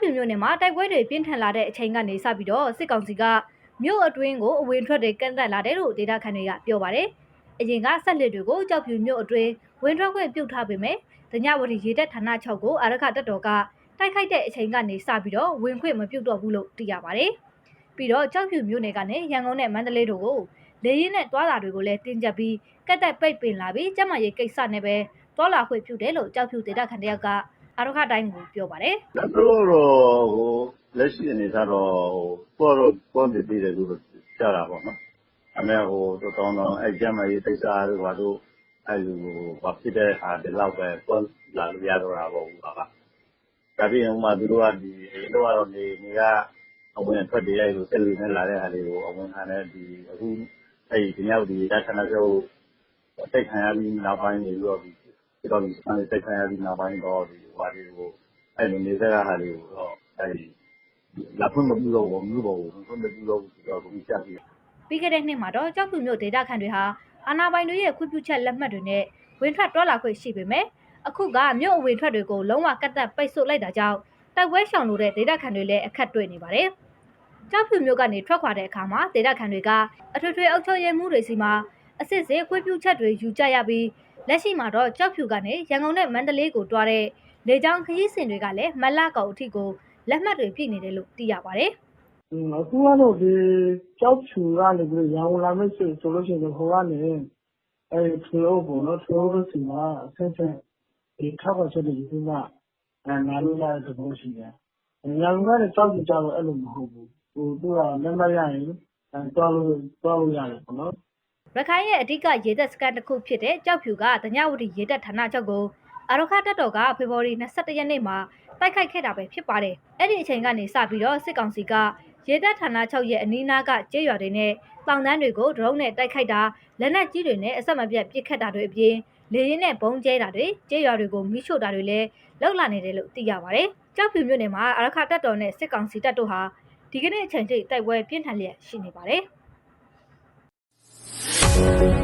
ဖြူမြို့နယ်မှာတိုက်ပွဲတွေပြင်းထန်လာတဲ့အချိန်ကနေစပြီးတော့စစ်ကောင်စီကမြို့အတွင်းကိုအဝင်ထွက်တွေကန့်သတ်လာတယ်လို့ဒေတာခန်တွေကပြောပါတယ်။အရင်ကဆက်လက်တွေကိုကြောက်ဖြူမြို့အတွင်းဝင်ထွက်ခွင့်ပြုတ်ထားပေမဲ့ဒညဝတီရေတပ်ဌာန6ကိုအာရခတပ်တော်ကတိုက်ခိုက်တဲ့အချိန်ကနေစပြီးတော့ဝင်ခွင့်မပြုတ်တော့ဘူးလို့သိရပါတယ်။ပြီးတော့ကြောက်ဖြူမြို့နယ်ကနေရန်ကုန်နဲ့မန္တလေးတို့ကိုလေရင်နဲ့တွားလာတွေကိုလည်းတင်းကျပ်ပြီးကတ်တက်ပိတ်ပင်လာပြီးကျမရေးကိစ္စနဲ့ပဲတွားလာခွင့်ပြုတယ်လို့ကြောက်ဖြူဒေတာခန်တယောက်က အာရခတိုင်းကိုပြောပါတယ်။လက်တော့တော့ဟိုလက်ရှိအနေထားတော့ဟိုပေါ်တော့ပေါ်နေသေးတယ်လို့ကြားတာပေါ့နော်။အမေဟိုတော်တော်တော့အဲ့ကျမကြီးတိတ်စားတို့ဘာတို့အဲ့လိုဘာဖြစ်တဲ့အားဒီလောက်ပဲပေါ်လာလို့ရတော့တာပေါ့ဘာက။ဒါပြင်ဟိုမှာသူတို့ကဒီတော့ကတော့နေနေကအဝင်ထွက်တွေလိုက်လို့ဆက်လူနဲ့လာတဲ့ဟာတွေကိုအဝင်ခံတဲ့ဒီအခုအဲ့ဒီညောက်ဒီတခဏကျော်တိတ်ခံရပြီးနောက်ပိုင်းနေပြီးတော့ဒီ တော့ဒီစမ်းတိတ်ခံရပြီးနောက်ပိုင်းတော့ဒီဟိုဟာတွေကိုအဲ့လိုနေဆက်ရဟာတွေကိုတော့အဲ့ဒီလာဖွင့်မပြုတော့ဘူးမပြုတော့ဘူးဖွင့်မပြုတော့ဘူးဆိုတော့ကိုကြက်ပြီး ပြီးခဲ့တဲ့နှစ်မှာတော့ကြောက်ဖြူမြို့ ဒေတာခန်တွေဟာ အာနာပိုင်တွေရဲ့ ခွင့်ပြုချက်လက်မှတ်တွေနဲ့ ဝင်ထွက်တွားလာခွင့်ရှိပေမဲ့ အခုကမြို့အဝင်ထွက်တွေကို လုံးဝကတ်တက်ပိတ်ဆို့လိုက်တာကြောင့် တိုက်ပွဲရှောင်လို့တဲ့ ဒေတာခန်တွေလည်း အခက်တွေ့နေပါတယ်။ကြောက်ဖြူမြို့ကနေ ထွက်ခွာတဲ့အခါမှာ ဒေတာခန်တွေက အထွေထွေအုပ်ချုပ်ရေးမှုတွေစီမှာအစစ်စေးခွင့်ပြုချက်တွေယူကြရပြီး လက်ရှိမှာတော့ကြောက်ဖြူကနေရန်ကုန်နဲ့မန္တလေးကိုတွားတဲ့လေကြောင်းခရီးစဉ်တွေကလည်းမလကောင်အထိကိုလက်မှတ်တွေပြည့်နေတယ်လို့သိရပါတယ်။อืมအခုကတော့ဒီကြောက်ဖြူကနေပြီးရန်ကုန်လာမယ့်ဆိုဆိုလို့ရှိရင်ဟိုကနေအဲဒီထွေအုပ်ပေါ့နော်ထွေအုပ်တို့စီမှာအဆက်ဆက်ဒီထောက်ပါချက်တွေယူပြီးမှအဲနားလို့ရတဲ့သဘောရှိတယ်။ရန်ကုန်ကနေကြောက်ဖြူကြတော့အဲ့လိုမဟုတ်ဘူး။ဟိုသူကလက်မှတ်ရရင်အဲတွားလို့တွားလို့ရတယ်ပေါ့နော် ရခိုင်ရဲ့အဓိကရေတပ်စခန်းတစ်ခုဖြစ်တဲ့ကြောက်ဖြူကဒညဝတီရေတပ်ဌာနချုပ်ကိုအာရခတပ်တော်ကဖေဖော်ဝါရီ22ရက်နေ့မှာတိုက်ခိုက်ခဲ့တာပဲဖြစ်ပါတယ်။အဲ့ဒီအချိန်ကနေစပြီးတော့စစ်ကောင်စီကရေတပ်ဌာနချုပ်ရဲ့အနီးနားကကျေးရွာတွေနဲ့တောင်တန်းတွေကိုဒရုန်းနဲ့တိုက်ခိုက်တာလက်နက်ကြီးတွေနဲ့အဆက်မပြတ်ပစ်ခတ်တာတွေအပြင်လေရင်နဲ့ဘုံကျဲတာတွေကျေးရွာတွေကိုမိရှို့တာတွေလည်းလောက်လာနေတယ်လို့သိရပါတယ်။ကြောက်ဖြူမြို့နယ်မှာအာရခတပ်တော်နဲ့စစ်ကောင်စီတပ်တို့ဟာဒီကနေ့အချိန်ထိတိုက်ပွဲပြင်းထန်လျက်ရှိနေပါတယ်။ Thank you.